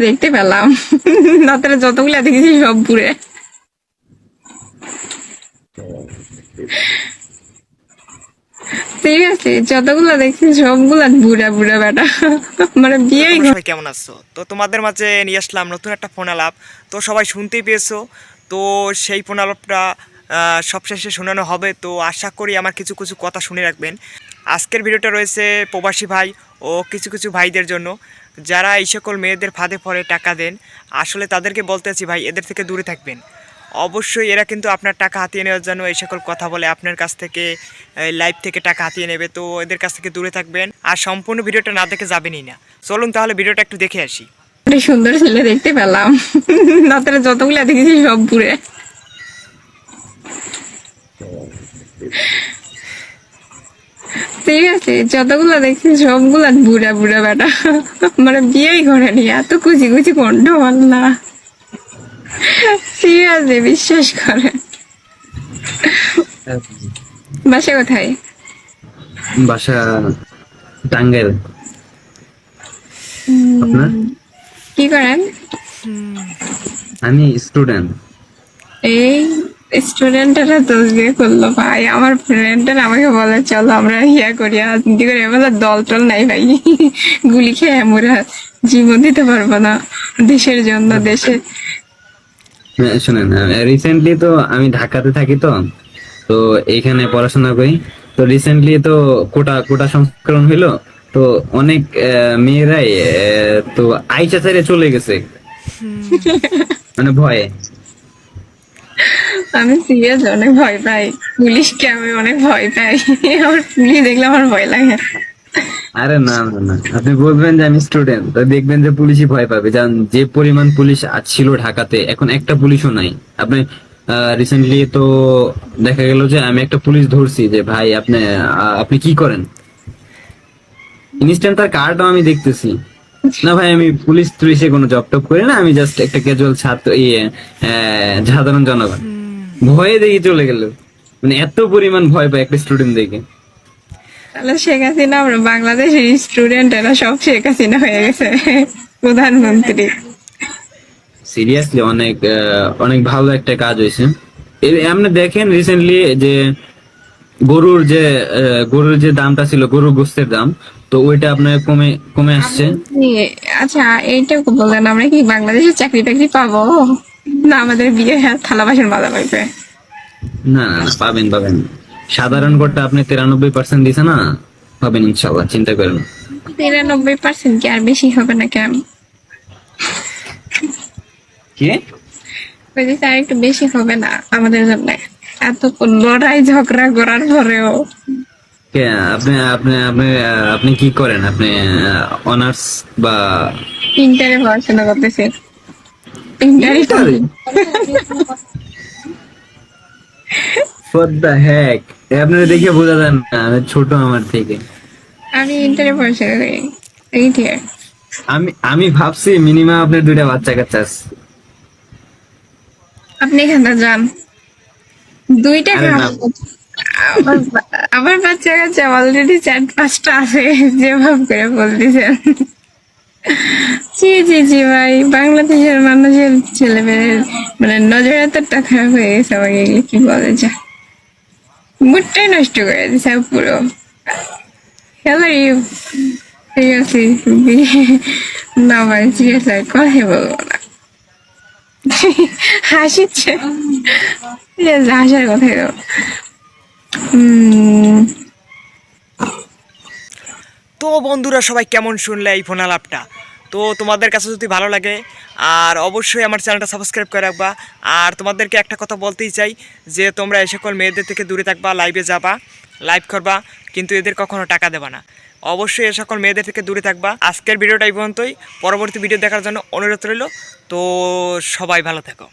দেখতে পেলাম। রাত্রে যতগুলা দেখেছি সব পুরে ঠিক আছে যতগুলা দেখছি সবগুলা বুড়া বুড়া বেটা মানে বিয়েই সবাই কেমন আছো? তো তোমাদের মাঝে নিয়ে আসলাম নতুন একটা ফোন আলাপ। তো সবাই শুনতেই পেয়েছ। তো সেই ফোন আলাপটা সবশেষে শোনানো হবে। তো আশা করি আমার কিছু কিছু কথা শুনে রাখবেন। আজকের ভিডিওটা রয়েছে প্রবাসী ভাই ও কিছু কিছু ভাইদের জন্য। যারা এই সকল মেয়েদের ফাঁদে পড়ে টাকা দেন, আসলে তাদেরকে বলতেছি ভাই, এদের থেকে দূরে থাকবেন। অবশ্যই এরা কিন্তু আপনার টাকা হাতিয়ে নেওয়ার জন্য এই সকল কথা বলে আপনার কাছ থেকে লাইভ থেকে টাকা হাতিয়ে নেবে। তো এদের কাছ থেকে দূরে থাকবেন। আর সম্পূর্ণ ভিডিওটা না দেখে যাবেনই না। চলুন তাহলে ভিডিওটা একটু দেখে আসি। সুন্দর ছেলে দেখতে পেলাম। না রাত্রে যতগুলা দেখেছি সব পুরে ঠিক আছে যতগুলা দেখছি সবগুলা বুড়া বুড়া বেটা। মানে বিয়েই করেনি এত কুচি কুচি কণ্ঠ না ঠিক আছে বিশ্বাস করে বাসা কোথায়? বাসা টাঙ্গাইল। আপনার? কি করেন? আমি স্টুডেন্ট। এই স্টুডেন্টরা দোষ দিয়ে করল ভাই। আমার ফ্রেন্ডরা আমাকে বলে চলো আমরা ইয়া করি রাজনীতি করি। বলে দল টল নাই ভাই। গুলি খেয়ে আমরা জীবন দিতে পারব না দেশের জন্য দেশে শুনেন রিসেন্টলি তো আমি ঢাকাতে থাকি তো তো এইখানে পড়াশোনা করি। তো রিসেন্টলি তো কোটা কোটা সংস্করণ হইল। তো অনেক আহ, মেয়েরাই আহ, তো আইসা ছেড়ে চলে গেছে। মানে ভয়ে। আমি সিরিয়াস অনেক ভয় পাই। পুলিশকে আমি অনেক ভয় পাই। আমার পুলিশ দেখলে আমার ভয় লাগে। আরে না না আপনি বলবেন যে আমি স্টুডেন্ট তো দেখবেন যে পুলিশই ভয় পাবে। জান যে পরিমাণ পুলিশ ছিল ঢাকাতে, এখন একটা পুলিশও নাই। আপনি রিসেন্টলি তো দেখা গেল যে আমি একটা পুলিশ ধরছি যে, ভাই, আপনি আপনি কি করেন? ইনস্ট্যান্ট তার কার্ডও আমি দেখতেছি। না ভাই, আমি পুলিশ তুলিশে কোনো জব টপ করি না, আমি জাস্ট একটা ক্যাজুয়াল ছাত্র ইয়ে সাধারণ জনগণ। ভয়ে দেখি চলে গেল। মানে এত পরিমাণ ভয় পায় একটা স্টুডেন্ট দেখে। তাহলে শেখ হাসিনা আমরা বাংলাদেশের স্টুডেন্ট এরা সব শেখ হাসিনা হয়ে গেছে প্রধানমন্ত্রী। সিরিয়াসলি অনেক অনেক ভালো একটা কাজ হয়েছে। আপনি দেখেন রিসেন্টলি যে গরুর যে গরুর যে দামটা ছিল গরুর গোস্তের দাম তো ওইটা আপনার কমে কমে আসছে। আচ্ছা এইটুকু বললেন আমরা কি বাংলাদেশে চাকরি টাকরি পাবো? না আমাদের বিয়ে হ্যাঁ থালা বাসন বাজা লাগবে। না না না, পাবেন পাবেন। সাধারণ করটা আপনি তিরানব্বই পার্সেন্ট দিছে না? পাবেন ইনশাল্লাহ চিন্তা করেন তিরানব্বই পার্সেন্ট কি আর বেশি হবে না কেন কি? যে আর একটু বেশি হবে না আমাদের জন্য। এত লড়াই ঝগড়া করার পরেও। আপনি আপনি আপনি আপনি কি করেন? আপনি অনার্স বা ইন্টারে পড়াশোনা করতেছি ইন্টারে ফর দ্য হ্যাক আপনারা দেখে বোঝা যায় না আমি ছোট আমার থেকে। আমি ইন্টারে পড়াশোনা করি এইট ইয়ার আমি আমি ভাবছি মিনিমাম আপনার দুইটা বাচ্চা কাচ্চা আছে। আপনি এখানে যান। দুইটা। আমার বাচ্চা কাচ্চা অলরেডি চার পাঁচটা আছে যেভাবে করে বলতেছেন। জি জি জি ভাই। বাংলাদেশের মানুষের ছেলে মানে নজর হয়ে গেছে আমাকে এগুলো কি বলে যা। মুডটাই নষ্ট করে দিছে পুরো। ঠিক আছে না ভাই সিরিয়াস কথাই বলব না। হাসিচ্ছে। ঠিক আছে হাসার কথাই উম, তো বন্ধুরা সবাই কেমন শুনলে এই ফোন আলাপটা তো তোমাদের কাছে যদি ভালো লাগে, আর অবশ্যই আমার চ্যানেলটা সাবস্ক্রাইব করে রাখবা। আর তোমাদেরকে একটা কথা বলতেই চাই, যে তোমরা এই সকল মেয়েদের থেকে দূরে থাকবা লাইভে যাবা লাইভ করবা, কিন্তু এদের কখনো টাকা দেবা না। অবশ্যই এ সকল মেয়েদের থেকে দূরে থাকবা। আজকের ভিডিওটা এই পর্যন্তই। পরবর্তী ভিডিও দেখার জন্য অনুরোধ রইল। তো সবাই ভালো থেকো।